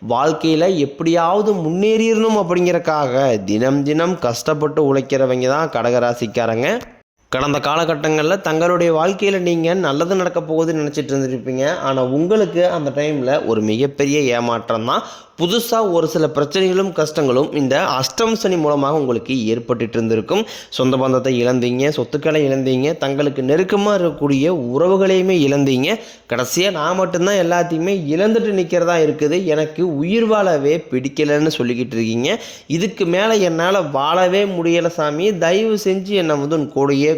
வாழ்க்கையில் எப்படியாவது முன்னேறிடணும் அப்படிங்கிறக்காக தினம் தினம் கஷ்டப்பட்டு உழைக்கிறவங்க தான் கடகராசிக்காரங்க. கடந்த காலகட்டங்களில் தங்களுடைய வாழ்க்கையில் நீங்கள் நல்லது நடக்க போகுதுன்னு நினச்சிட்டு இருந்துருப்பீங்க. ஆனால் உங்களுக்கு அந்த டைமில் ஒரு மிகப்பெரிய ஏமாற்றம் தான். புதுசாக ஒரு சில பிரச்சனைகளும் கஷ்டங்களும் இந்த அஷ்டம் சனி மூலமாக உங்களுக்கு ஏற்பட்டுட்டு இருந்திருக்கும். சொந்த பந்தத்தை இழந்தீங்க சொத்துக்களை இழந்தீங்க தங்களுக்கு நெருக்கமாக இருக்கக்கூடிய உறவுகளையுமே இழந்தீங்க. கடைசியாக நான் மட்டும்தான் எல்லாத்தையுமே இழந்துட்டு நிற்கிறதா இருக்குது. எனக்கு உயிர் வாழவே பிடிக்கலைன்னு சொல்லிக்கிட்டு இருக்கீங்க. இதுக்கு மேலே என்னால் வாழவே முடியலை சாமி. தயவு செஞ்சு என்னை வந்து உன் கூடையே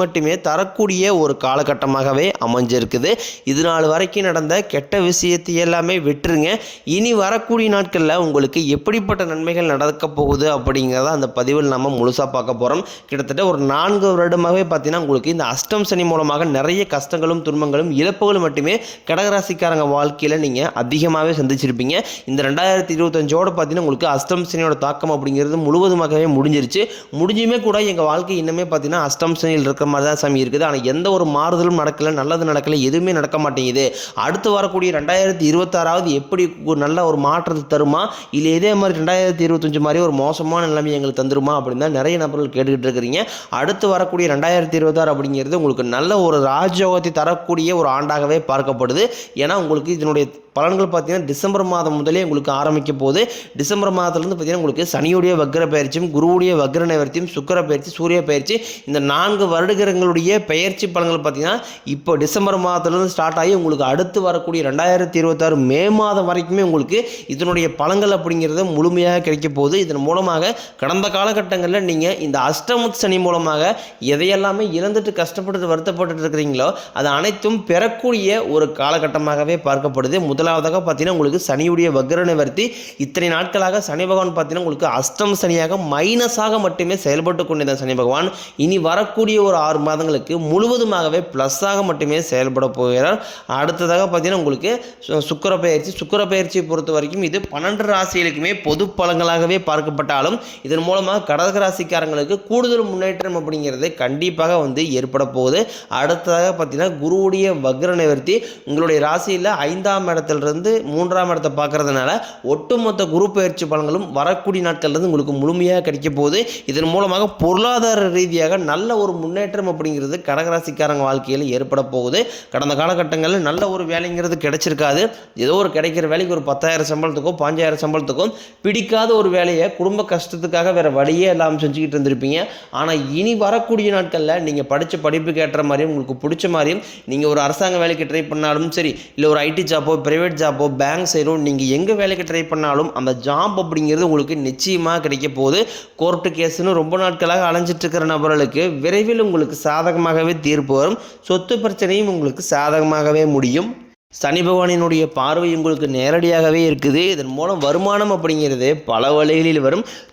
மட்டுமே தரக்கூடிய ஒரு காலகட்டமாகவே அமைஞ்சிருக்குது. இது நாள் வரைக்கும் நடந்த கெட்ட விஷயத்தை எல்லாமே விட்டுருங்க. இனி வரக்கூடிய நாட்களில் உங்களுக்கு எப்படிப்பட்ட நன்மைகள் நடக்க போகுது அப்படிங்கிறத அந்த பதிவில் நம்ம முழுசாக பார்க்க போகிறோம் கிட்டத்தட்ட ஒரு நான்கு வருடமாகவே பார்த்தீங்கன்னா உங்களுக்கு இந்த அஷ்டம் சனி மூலமாக நிறைய கஷ்டங்களும் துன்பங்களும் இழப்புகளும் மட்டுமே கடகராசிக்காரங்க வாழ்க்கையில் நீங்கள் அதிகமாகவே சந்திச்சிருப்பீங்க. இந்த ரெண்டாயிரத்தி இருபத்தஞ்சோடு பார்த்தீங்கன்னா உங்களுக்கு அஷ்டம் சனியோட தாக்கம் அப்படிங்கிறது முழுவதுமாகவே முடிஞ்சிருச்சு. முடிஞ்சுமே கூட எங்கள் வாழ்க்கை இன்னுமே பார்த்தீங்கன்னா அஷ்டம் சனியில் இருக்கிற மாதிரி தான் சாமி இருக்குது. ஆனால் எந்த ஒரு மாறுதலும் நடக்கலை நல்லது நடக்கல எதுவுமே நடக்க மாட்டேங்குது. அடுத்து வரக்கூடிய ரெண்டாயிரத்தி இருபத்தாறாவது எப்படி ஒரு நல்ல ஒரு மாற்றத்தை தருமா? இல்லை இதே மாதிரி ரெண்டாயிரத்தி இருபத்தஞ்சு மாதிரி ஒரு மோசமான நிலைமை எங்களுக்கு தந்துருமா? அப்படின்னு தான் நிறைய நபர்கள் கேட்டுக்கிட்டு இருக்கிறீங்க. அடுத்து வரக்கூடிய ரெண்டாயிரத்தி இருபத்தாறு அப்படிங்கிறது உங்களுக்கு நல்ல ஒரு ராஜயோகத்தை தரக்கூடிய ஒரு ஆண்டாகவே பார்க்கப்படுது. ஏன்னா உங்களுக்கு இதனுடைய பலன்கள் பார்த்தீங்கன்னா டிசம்பர் மாதம் முதலே உங்களுக்கு ஆரம்பிக்க போகுது. டிசம்பர் மாதத்துலேருந்து பார்த்தீங்கன்னா உங்களுக்கு சனியுடைய வக்ர பயிற்சியும் குருவுடைய வக்ர நிவர்த்தியும் சுக்கர பயிற்சி சூரிய பயிற்சி இந்த நான்கு வருடகிரகங்களுடைய பயிற்சி பலன்கள் பார்த்தீங்கன்னா இப்போ டிசம்பர் மாதத்துலேருந்து ஸ்டார்ட் ஆகி உங்களுக்கு அடுத்து வரக்கூடிய ரெண்டாயிரத்தி இருபத்தாறு மே மாதம் வரைக்குமே உங்களுக்கு இதனுடைய பலன்கள் அப்படிங்கிறது முழுமையாக கிடைக்க போகுது. இதன் மூலமாக கடந்த காலகட்டங்களில் நீங்கள் இந்த அஷ்டமுத் சனி மூலமாக எதையெல்லாமே இழந்துட்டு கஷ்டப்பட்டு வருத்தப்பட்டு இருக்கிறீங்களோ அது அனைத்தும் பெறக்கூடிய ஒரு காலகட்டமாகவே பார்க்கப்படுது. முதல் முதலாவதாக பார்த்தீங்கன்னா உங்களுக்கு சனியுடைய வக்ர நிவர்த்தி இத்தனை நாட்களாக சனி பகவான் பார்த்தீங்கன்னா உங்களுக்கு அஷ்டம் சனியாக மைனஸாக மட்டுமே செயல்பட்டு கொண்டிருந்த சனி பகவான். இனி வரக்கூடிய ஒரு ஆறு மாதங்களுக்கு முழுவதுமாகவே ப்ளஸ்ஸாக மட்டுமே செயல்பட போகிறார். அடுத்ததாக பார்த்தீங்கன்னா உங்களுக்கு சுக்கர சுக்கிர பயிற்சி சுக்கிர பயிற்சியை பொறுத்த வரைக்கும் இது பன்னெண்டு ராசிகளுக்குமே பொது பலங்களாகவே பார்க்கப்பட்டாலும் இதன் மூலமாக கடக ராசிக்காரங்களுக்கு கூடுதல் முன்னேற்றம் அப்படிங்கிறது கண்டிப்பாக வந்து ஏற்பட போகுது. அடுத்ததாக பார்த்தீங்கன்னா குருவுடைய வக்ர நிவர்த்தி உங்களுடைய ராசியில் ஐந்தாம் இடத்துலேருந்து மூன்றாம் இடத்தை பார்க்கறதுனால ஒட்டுமொத்த குரு பயிற்சி பலன்களும் வரக்கூடிய நாட்கள்லேருந்து உங்களுக்கு முழுமையாக கிடைக்க போகுது. இதன் மூலமாக பொருளாதார ரீதியாக நல்ல ஒரு முன்னேற்றம் அப்படிங்கிறது கடகராசிக்காரங்க வாழ்க்கையில் ஏற்பட போகுது. கடந்த காலகட்டங்களில் நல்ல ஒரு வேலைங்கிறது கிடைச்சிருக்காது. ஏதோ ஒரு கிடைக்கிற வேலைக்கு ஒரு பத்தாயிரம் சம்பளத்துக்கோ பாஞ்சாயிரம் சம்பளத்துக்கோ பிடிக்காத ஒரு வேலையை குடும்ப கஷ்டத்துக்காக வேறு வழியே இல்லாமல் செஞ்சுக்கிட்டு இருந்திருப்பீங்க. ஆனால் இனி வரக்கூடிய நாட்களில் நீங்கள் படித்த படிப்புக்கு ஏற்ற மாதிரியும் உங்களுக்கு பிடிச்ச மாதிரியும் நீங்கள் ஒரு அரசாங்க வேலைக்கு ட்ரை பண்ணாலும் சரி இல்லை ஒரு ஐடி ஜாப்போ பிரைவேட் ஜாப்போ பேங்க் சைடும் நீங்கள் எங்கே வேலைக்கு ட்ரை பண்ணாலும் அந்த ஜாப் அப்படிங்கிறது உங்களுக்கு நிச்சயமாக கிடைக்க போகுது. கோர்ட்டு கேஸ்னு ரொம்ப நாட்களாக அலைஞ்சிட்டு இருக்கிற நபர்களுக்கு விரைவில் உங்களுக்கு சாதகமாகவே தீர்ப்பு வரும். சொத்து பிரச்சனையும் உங்களுக்கு சாதகமாகவே முடியும். சனி பகவானினுடைய பார்வை உங்களுக்கு நேரடியாகவே இருக்குது. இதன் மூலம் வருமானம் அப்படிங்கிறது பல வழிகளில் வரும்.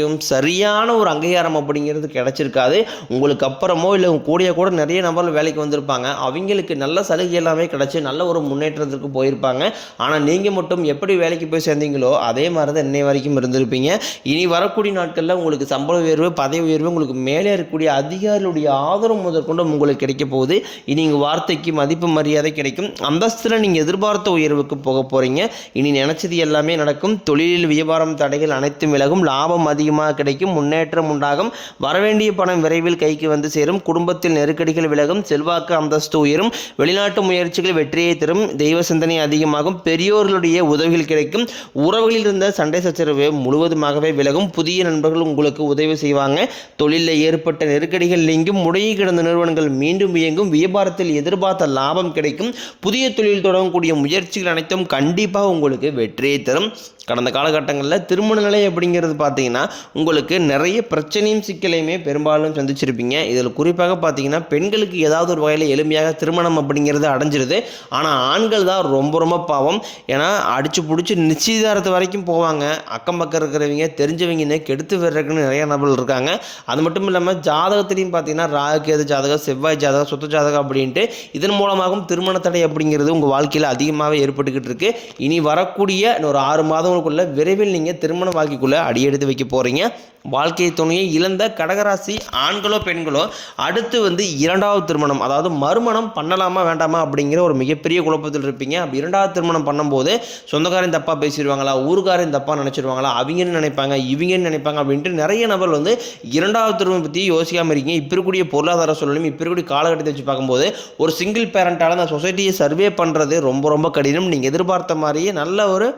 வரைக்கும் சரியான ஒரு அங்கீகாரம் அப்படிங்கிறது கிடச்சிருக்காது. உங்களுக்கு அப்புறமோ இல்லை கூடிய கூட நிறைய நபர்கள் வேலைக்கு வந்திருப்பாங்க. அவங்களுக்கு நல்ல சலுகை எல்லாமே கிடச்சி நல்ல ஒரு முன்னேற்றத்திற்கு போயிருப்பாங்க. ஆனால் நீங்கள் மட்டும் எப்படி வேலைக்கு போய் சேர்ந்தீங்களோ அதே மாதிரி தான் இன்னை வரைக்கும் இருந்திருப்பீங்க. இனி வரக்கூடிய நாட்களில் உங்களுக்கு சம்பள உயர்வு பதவி உயர்வு உங்களுக்கு மேலே இருக்கக்கூடிய அதிகாரிகளுடைய ஆதரவு முதற்கொண்டு உங்களுக்கு கிடைக்க போகுது. இனி உங்கள் வார்த்தைக்கு மதிப்பு மரியாதை கிடைக்கும். அந்தஸ்தில் நீங்கள் எதிர்பார்த்த உயர்வுக்கு போக போகிறீங்க இனி நினச்சது எல்லாமே நடக்கும். தொழிலில் வியாபாரம் தடைகள் அனைத்தும் விலகும். லாபம் அதிகமாக கிடைக்கும். முன்னேற்றம் உண்டாகும். வரவேண்டிய பணம் விரைவில் கைக்கு வந்து சேரும். குடும்பத்தில் நெருக்கடிகள் விலகும். செல்வாக்கு அந்தஸ்து உயரும். வெளிநாட்டு முயற்சிகள் வெற்றியை தரும். தெய்வ சிந்தனை அதிகமாகும். பெரியோர்களுடைய உதவிகள் கிடைக்கும். உறவுகளில் இருந்த சண்டை சச்சரவு முழுவதுமாகவே விலகும். புதிய நண்பர்கள் உங்களுக்கு உதவி செய்வாங்க. தொழிலில் ஏற்பட்ட நெருக்கடிகள் நீங்கும். முடங்கி கிடந்த நிறுவனங்கள் மீண்டும் இயங்கும். வியாபாரத்தில் எதிர்பார்த்த லாபம் கிடைக்கும். புதிய தொழில் தொடங்கக்கூடிய முயற்சிகள் அனைத்தும் கண்டிப்பாக உங்களுக்கு வெற்றியை தரும். கடந்த காலகட்டங்களில் திருமண நிலை அப்படிங்கிறது பார்த்தீங்கன்னா உங்களுக்கு நிறைய பிரச்சனையும் சிக்கலையுமே பெரும்பாலும் சந்திச்சிருப்பீங்க. இதில் குறிப்பாக பார்த்தீங்கன்னா பெண்களுக்கு ஏதாவது ஒரு வகையில் எளிமையாக திருமணம் அப்படிங்கிறது அடைஞ்சிருது. ஆனால் ஆண்கள் தான் ரொம்ப ரொம்ப பாவம். ஏன்னா அடிச்சு பிடிச்சி நிச்சயதாரத்து வரைக்கும் போவாங்க. அக்கம் பக்கம் இருக்கிறவங்க தெரிஞ்சவங்கன்னு கெடுத்து வர்றதுக்குன்னு நிறைய நபர்கள் இருக்காங்க. அது மட்டும் இல்லாமல் ஜாதகத்திலையும் பார்த்தீங்கன்னா ராகுகேது ஜாதகம் செவ்வாய் ஜாதகம் சொத்து ஜாதகம் அப்படின்ட்டு இதன் மூலமாகவும் திருமண தடை அப்படிங்கிறது உங்கள் வாழ்க்கையில் அதிகமாகவே ஏற்பட்டுக்கிட்டு இருக்கு. இனி வரக்கூடிய இன்னொரு ஆறு மாதங்களுக்குள்ள விரைவில் நீங்கள் திருமண வாழ்க்கைக்குள்ளே அடியெடுத்து வைக்க போகிறீங்க போகிறீங்க வாழ்க்கை துணையை இழந்த கடகராசி ஆண்களோ பெண்களோ அடுத்து வந்து இரண்டாவது திருமணம் அதாவது மறுமணம் பண்ணலாமா வேண்டாமா அப்படிங்கிற ஒரு மிகப்பெரிய குழப்பத்தில் இருப்பீங்க. அப்படி இரண்டாவது திருமணம் பண்ணும்போது சொந்தக்காரன் தப்பாக பேசிடுவாங்களா ஊருக்காரன் தப்பாக நினச்சிடுவாங்களா அவங்கன்னு நினைப்பாங்க இவங்கன்னு நினைப்பாங்க அப்படின்ட்டு நிறைய நபர் வந்து இரண்டாவது திருமணம் பற்றி யோசிக்காமல் இருக்கீங்க. இப்போ இருக்கக்கூடிய பொருளாதார சூழலும் இப்போ இருக்கக்கூடிய காலகட்டத்தை வச்சு பார்க்கும்போது ஒரு சிங்கிள் பேரண்ட்டால் அந்த சொசைட்டியை சர்வே பண்ணுறது ரொம்ப ரொம்ப கடினம். நீங்கள் எதிர்பார்த்த மாதிரியே நல்ல ஒரு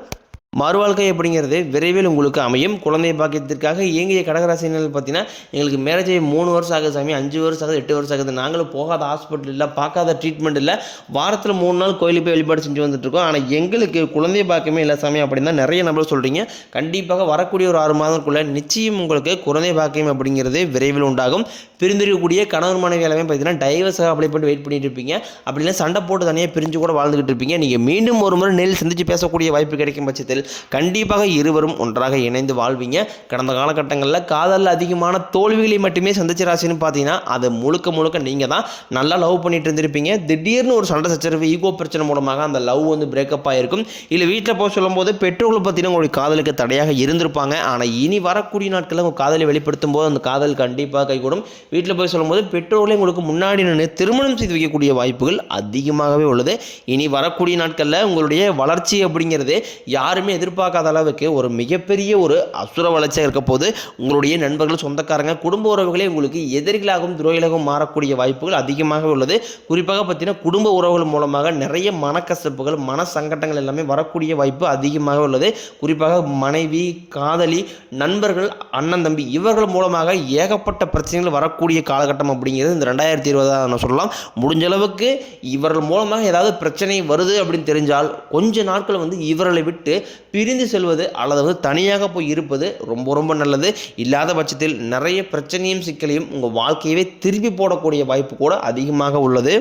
மறுவாழ்க்கை அப்படிங்கிறது விரைவில் உங்களுக்கு அமையும். குழந்தை பாக்கியத்திற்காக இயங்கிய கடகராசினர்கள் பார்த்தீங்கன்னா எங்களுக்கு மேரேஜ் ஆகி மூணு வருஷம் ஆகுது சாமி அஞ்சு வருஷம் ஆகுது எட்டு வருஷம் ஆகுது. நாங்களும் போகாத ஹாஸ்பிட்டல் இல்லை பார்க்காத ட்ரீட்மெண்ட் இல்லை. வாரத்தில் மூணு நாள் கோயிலுக்கு போய் வழிபாடு செஞ்சு வந்துட்டுருக்கோம் ஆனால் எங்களுக்கு குழந்தை பாக்கியமே இல்லை சாமி அப்படின்னு தான் நிறைய நம்பர் சொல்கிறீங்க கண்டிப்பாக வரக்கூடிய ஒரு ஆறு மாதத்துக்குள்ளே நிச்சயம் உங்களுக்கு குழந்தை பாக்கியம் அப்படிங்கிறது விரைவில் உண்டாகும். பிரிந்திருக்கக்கூடிய கணவன் மனைவி எல்லாமே பார்த்தீங்கன்னா டைவர்ஸாக அப்ளை பண்ணி வெயிட் பண்ணிட்டு இருப்பீங்க. அப்படின்னா சண்டை போட்டு தனியாக பிரிஞ்சு கூட வாழ்ந்துகிட்டு இருப்பீங்க. நீங்கள் மீண்டும் ஒரு முறை நேரில் சந்தித்து பேசக்கூடிய வாய்ப்பு கிடைக்கும் பட்சத்தில் கண்டிப்பாக இருவரும் ஒன்றாக இணைந்து வாழ்வீங்க. கடந்த காலகட்டங்களில் காதலில் அதிகமான தோல்விகளை மட்டுமே சந்திச்ச ராசின்னு பார்த்தீங்கன்னா அது முழுக்க முழுக்க நீங்கள் தான். நல்லா லவ் பண்ணிட்டு இருந்திருப்பீங்க. திடீர்னு ஒரு சண்டை சச்சரவு ஈகோ பிரச்சனை மூலமாக அந்த லவ் வந்து பிரேக்கப் ஆகிருக்கும் இல்லை வீட்டில் போக சொல்லும்போது பெற்றோர்கள் பார்த்தீங்கன்னா உங்களுடைய காதலுக்கு தடையாக இருந்திருப்பாங்க. ஆனால் இனி வரக்கூடிய நாட்களில் உங்கள் காதலை வெளிப்படுத்தும் போது அந்த காதல் கண்டிப்பாக கைகூடும். வீட்டில் போய் சொல்லும்போது பெற்றோர்களே உங்களுக்கு முன்னாடி நின்று திருமணம் செய்து வைக்கக்கூடிய வாய்ப்புகள் அதிகமாகவே உள்ளது. இனி வரக்கூடிய நாட்களில் உங்களுடைய வளர்ச்சி அப்படிங்கிறது யாருமே எதிர்பார்க்காத அளவுக்கு ஒரு மிகப்பெரிய ஒரு அசுர வளர்ச்சியாக இருக்க போது உங்களுடைய நண்பர்கள் சொந்தக்காரங்க குடும்ப உறவுகளே உங்களுக்கு எதிரிகளாகவும் துரோகிகளாகவும் மாறக்கூடிய வாய்ப்புகள் அதிகமாக உள்ளது. குறிப்பாக பார்த்தீங்கன்னா குடும்ப உறவுகள் மூலமாக நிறைய மனக்கசப்புகள் மன சங்கடங்கள் எல்லாமே வரக்கூடிய வாய்ப்பு அதிகமாக உள்ளது. குறிப்பாக மனைவி காதலி நண்பர்கள் அண்ணன் தம்பி இவர்கள் மூலமாக ஏகப்பட்ட பிரச்சனைகள் வரக்கூடிய வரக்கூடிய காலகட்டம் அப்படிங்கிறது இந்த ரெண்டாயிரத்தி இருபதாக சொல்லலாம். முடிஞ்ச அளவுக்கு இவர்கள் மூலமாக ஏதாவது பிரச்சனை வருது அப்படின்னு தெரிஞ்சால் கொஞ்ச நாட்கள் வந்து இவர்களை விட்டு பிரிந்து செல்வது அல்லது வந்து தனியாக போய் இருப்பது ரொம்ப ரொம்ப நல்லது. இல்லாத பட்சத்தில் நிறைய பிரச்சனையும் சிக்கலையும் உங்கள் வாழ்க்கையவே திருப்பி போடக்கூடிய வாய்ப்பு கூட அதிகமாக உள்ளது.